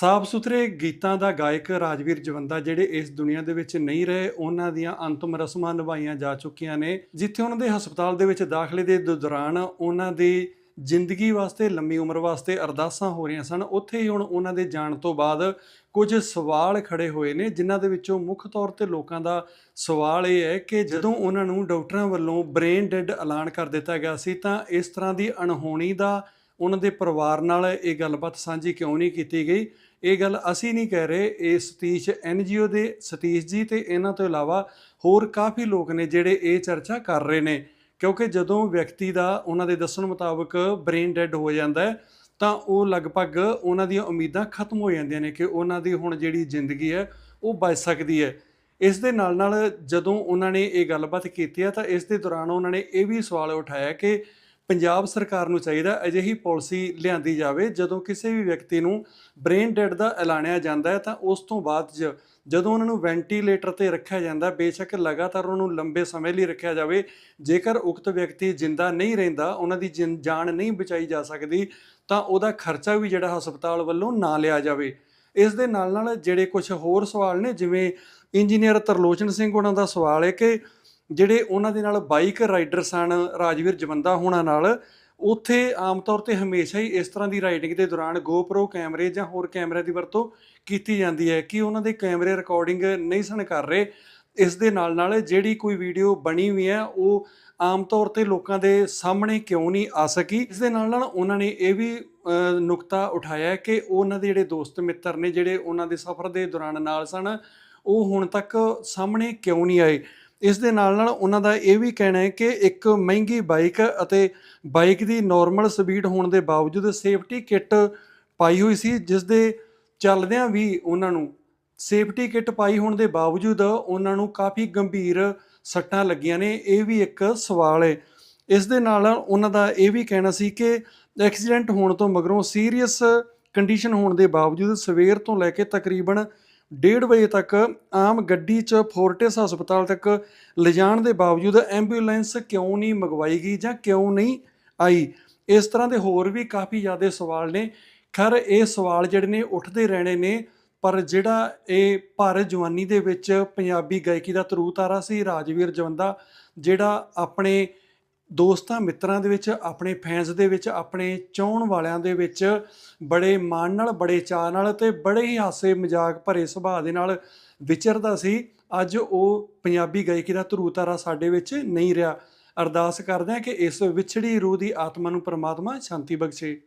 ਸਾਫ਼ ਸੁਥਰੇ ਗੀਤਾਂ ਦਾ ਗਾਇਕ ਰਾਜਵੀਰ ਜਵੰਦਾ ਜਿਹੜੇ ਇਸ ਦੁਨੀਆ ਦੇ ਵਿੱਚ ਨਹੀਂ ਰਹੇ ਉਹਨਾਂ ਦੀਆਂ ਅੰਤਮ ਰਸਮਾਂ ਨਿਭਾਈਆਂ ਜਾ ਚੁੱਕੀਆਂ ਨੇ। ਜਿੱਥੇ ਉਹਨਾਂ ਦੇ ਹਸਪਤਾਲ ਦੇ ਵਿੱਚ ਦਾਖਲੇ ਦੇ ਦੌਰਾਨ ਉਹਨਾਂ ਦੀ ਜ਼ਿੰਦਗੀ ਵਾਸਤੇ ਲੰਮੀ ਉਮਰ ਵਾਸਤੇ ਅਰਦਾਸਾਂ ਹੋ ਰਹੀਆਂ ਸਨ ਉੱਥੇ ਹੀ ਹੁਣ ਉਹਨਾਂ ਦੇ ਜਾਣ ਤੋਂ ਬਾਅਦ ਕੁਝ ਸਵਾਲ ਖੜੇ ਹੋਏ ਨੇ ਜਿਨ੍ਹਾਂ ਦੇ ਵਿੱਚੋਂ ਮੁੱਖ ਤੌਰ ਤੇ ਲੋਕਾਂ ਦਾ ਸਵਾਲ ਇਹ ਹੈ ਕਿ ਜਦੋਂ ਉਹਨਾਂ ਨੂੰ ਡਾਕਟਰਾਂ ਵੱਲੋਂ ਬ੍ਰੇਨ ਡੈਡ ਐਲਾਨ ਕਰ ਦਿੱਤਾ ਗਿਆ ਸੀ ਤਾਂ ਇਸ ਤਰ੍ਹਾਂ ਦੀ ਅਣਹੋਣੀ ਦਾ ਉਹਨਾਂ ਦੇ ਪਰਿਵਾਰ ਨਾਲ ਇਹ ਗੱਲਬਾਤ ਸਾਂਝੀ ਕਿਉਂ ਨਹੀਂ ਕੀਤੀ ਗਈ? ਇਹ ਗੱਲ ਅਸੀਂ ਨਹੀਂ ਕਹਿ ਰਹੇ। ਇਹ ਸਤੀਸ਼ ਐਨਜੀਓ ਦੇ, ਸਤੀਸ਼ ਜੀ ਤੇ ਇਹਨਾਂ ਤੋਂ ਇਲਾਵਾ ਹੋਰ ਕਾਫੀ ਲੋਕ ਨੇ ਜਿਹੜੇ ਇਹ ਚਰਚਾ ਕਰ ਰਹੇ ਨੇ। ਕਿਉਂਕਿ ਜਦੋਂ ਵਿਅਕਤੀ ਦਾ ਉਹਨਾਂ ਦੇ ਦੱਸਣ ਮੁਤਾਬਕ ਬ੍ਰੇਨ ਡੈਡ ਹੋ ਜਾਂਦਾ ਹੈ, ਤਾਂ ਉਹ ਲਗਭਗ ਉਹਨਾਂ ਦੀਆਂ ਉਮੀਦਾਂ ਖਤਮ ਹੋ ਜਾਂਦੀਆਂ ਨੇ ਕਿ ਉਹਨਾਂ ਦੀ ਹੁਣ ਜਿਹੜੀ ਜ਼ਿੰਦਗੀ ਹੈ, ਉਹ ਬਚ ਸਕਦੀ ਹੈ। ਇਸ ਦੇ ਨਾਲ ਨਾਲ ਜਦੋਂ ਉਹਨਾਂ ਨੇ ਇਹ ਗੱਲਬਾਤ ਕੀਤੀ ਹੈ, ਤਾਂ ਇਸ ਦੇ ਦੌਰਾਨ ਉਹਨਾਂ ਨੇ ਇਹ ਵੀ ਸਵਾਲ ਉਠਾਇਆ ਕਿ ਪੰਜਾਬ ਸਰਕਾਰ ਨੂੰ ਚਾਹੀਦਾ ਅਜਿਹੀ ਪਾਲਿਸੀ ਲਿਆਂਦੀ ਜਾਵੇ। ਜਦੋਂ ਕਿਸੇ ਵੀ ਵਿਅਕਤੀ ਨੂੰ ਬ੍ਰੇਨ ਡੈਡ ਦਾ ਐਲਾਨਿਆ ਜਾਂਦਾ ਹੈ ਤਾਂ ਉਸ ਤੋਂ ਬਾਅਦ ਜਦੋਂ ਉਹਨਾਂ ਨੂੰ ਵੈਂਟੀਲੇਟਰ ਤੇ ਰੱਖਿਆ ਜਾਂਦਾ ਬੇਸ਼ੱਕ ਲਗਾਤਾਰ ਉਹਨਾਂ ਨੂੰ ਲੰਬੇ ਸਮੇਂ ਲਈ ਰੱਖਿਆ ਜਾਵੇ। ਜੇਕਰ ਉਕਤ ਵਿਅਕਤੀ ਜਿੰਦਾ ਨਹੀਂ ਰਹਿੰਦਾ, ਉਹਨਾਂ ਦੀ ਜਿੰ- ਜਾਨ ਨਹੀਂ ਬਚਾਈ ਜਾ ਸਕਦੀ, ਤਾਂ ਉਹਦਾ ਖਰਚਾ ਵੀ ਜਿਹੜਾ ਹਸਪਤਾਲ ਵੱਲੋਂ ਨਾ ਲਿਆ ਜਾਵੇ। ਇਸ ਦੇ ਨਾਲ ਨਾਲ ਜਿਹੜੇ ਕੁਝ ਹੋਰ ਸਵਾਲ ਨੇ, ਜਿਵੇਂ ਇੰਜੀਨੀਅਰ ਤਰਲੋਚਨ ਸਿੰਘ ਉਹਨਾਂ ਦਾ ਸਵਾਲ ਹੈ ਕਿ ਜਿਹੜੇ ਉਹਨਾਂ ਦੇ ਨਾਲ ਬਾਈਕ ਰਾਈਡਰ ਸਨ ਰਾਜਵੀਰ ਜਵੰਦਾ ਹੋਣਾ ਨਾਲ, ਉੱਥੇ ਆਮ ਤੌਰ ਤੇ ਹਮੇਸ਼ਾ ਹੀ ਇਸ ਤਰ੍ਹਾਂ ਦੀ ਰਾਈਡਿੰਗ ਦੇ ਦੌਰਾਨ GoPro ਕੈਮਰੇ ਜਾਂ ਹੋਰ ਕੈਮਰੇ ਦੀ ਵਰਤੋਂ ਕੀਤੀ ਜਾਂਦੀ ਹੈ ਕਿ ਉਹਨਾਂ ਦੇ ਕੈਮਰੇ ਰਿਕਾਰਡਿੰਗ ਨਹੀਂ ਸਨ ਕਰ ਰਹੇ। ਇਸ ਦੇ ਨਾਲ ਨਾਲ ਜਿਹੜੀ ਕੋਈ ਵੀਡੀਓ ਬਣੀ ਹੋਈ ਹੈ, ਉਹ ਆਮ ਤੌਰ ਤੇ ਲੋਕਾਂ ਦੇ ਸਾਹਮਣੇ ਕਿਉਂ ਨਹੀਂ ਆ ਸਕੀ? ਇਸ ਦੇ ਨਾਲ ਨਾਲ ਉਹਨਾਂ ਨੇ ਇਹ ਵੀ ਨੁਕਤਾ ਉਠਾਇਆ ਕਿ ਉਹਨਾਂ ਦੇ ਜਿਹੜੇ ਦੋਸਤ ਮਿੱਤਰ ਨੇ, ਜਿਹੜੇ ਉਹਨਾਂ ਦੇ ਸਫ਼ਰ ਦੇ ਦੌਰਾਨ ਨਾਲ ਸਨ, ਉਹ ਹੁਣ ਤੱਕ ਸਾਹਮਣੇ ਕਿਉਂ ਨਹੀਂ ਆਏ? ਇਸ ਦੇ ਨਾਲ ਨਾਲ ਉਹਨਾਂ ਦਾ ਇਹ ਵੀ ਕਹਿਣਾ ਹੈ ਕਿ ਇੱਕ ਮਹਿੰਗੀ ਬਾਈਕ ਅਤੇ ਬਾਈਕ ਦੀ ਨਾਰਮਲ ਸਪੀਡ ਹੋਣ ਦੇ ਬਾਵਜੂਦ ਸੇਫਟੀ ਕਿੱਟ ਪਾਈ ਹੋਈ ਸੀ, ਜਿਸ ਦੇ ਚੱਲਦਿਆਂ ਵੀ ਉਹਨਾਂ ਨੂੰ ਸੇਫਟੀ ਕਿੱਟ ਪਾਈ ਹੋਣ ਦੇ ਬਾਵਜੂਦ ਉਹਨਾਂ ਨੂੰ ਕਾਫੀ ਗੰਭੀਰ ਸੱਟਾਂ ਲੱਗੀਆਂ ਨੇ। ਇਹ ਵੀ ਇੱਕ ਸਵਾਲ ਹੈ। ਇਸ ਦੇ ਨਾਲ ਉਹਨਾਂ ਦਾ ਇਹ ਵੀ ਕਹਿਣਾ ਸੀ ਕਿ ਐਕਸੀਡੈਂਟ ਹੋਣ ਤੋਂ ਮਗਰੋਂ ਸੀਰੀਅਸ ਕੰਡੀਸ਼ਨ ਹੋਣ ਦੇ ਬਾਵਜੂਦ ਸਵੇਰ ਤੋਂ ਲੈ ਕੇ ਤਕਰੀਬਨ 1:30 ਵਜੇ ਤੱਕ ਆਮ ਗੱਡੀ 'ਚ ਫੋਰਟਿਸ ਹਸਪਤਾਲ ਤੱਕ ਲਿਜਾਣ ਦੇ ਬਾਵਜੂਦ ਐਂਬੂਲੈਂਸ ਕਿਉਂ ਨਹੀਂ ਮੰਗਵਾਈ ਗਈ ਜਾਂ ਕਿਉਂ ਨਹੀਂ ਆਈ? ਇਸ ਤਰ੍ਹਾਂ ਦੇ ਹੋਰ ਵੀ ਕਾਫੀ ਜ਼ਿਆਦਾ ਸਵਾਲ ਨੇ। ਖੈਰ, ਇਹ ਸਵਾਲ ਜਿਹੜੇ ਨੇ ਉੱਠਦੇ ਰਹਿਣੇ ਨੇ, ਪਰ ਜਿਹੜਾ ਇਹ ਭਾਰਤ ਜਵਾਨੀ ਦੇ ਵਿੱਚ ਪੰਜਾਬੀ ਗਾਇਕੀ ਦਾ ਤਰੂ ਤਾਰਾ ਸੀ ਰਾਜਵੀਰ ਜਵੰਦਾ, ਜਿਹੜਾ ਆਪਣੇ ਦੋਸਤਾਂ ਮਿੱਤਰਾਂ ਦੇ ਵਿੱਚ, ਆਪਣੇ ਫੈਨਸ ਦੇ ਵਿੱਚ, ਆਪਣੇ ਚਾਹਣ ਵਾਲਿਆਂ ਦੇ ਵਿੱਚ ਬੜੇ ਮਾਣ ਨਾਲ, ਬੜੇ ਚਾਅ ਨਾਲ ਤੇ ਬੜੇ ਹੀ ਹਾਸੇ ਮਜ਼ਾਕ ਭਰੇ ਸੁਭਾਅ ਦੇ ਨਾਲ ਵਿਚਰਦਾ ਸੀ। ਅੱਜ ਉਹ ਪੰਜਾਬੀ ਗਾਇਕੀ ਦਾ ਧਰੂ ਤਾਰਾ ਸਾਡੇ ਵਿੱਚ ਨਹੀਂ ਰਿਹਾ। ਅਰਦਾਸ ਕਰਦੇ ਹਾਂ ਕਿ ਇਸ ਵਿਛੜੀ ਰੂਹ ਦੀ ਆਤਮਾ ਨੂੰ ਪ੍ਰਮਾਤਮਾ ਸ਼ਾਂਤੀ ਬਖਸ਼ੇ।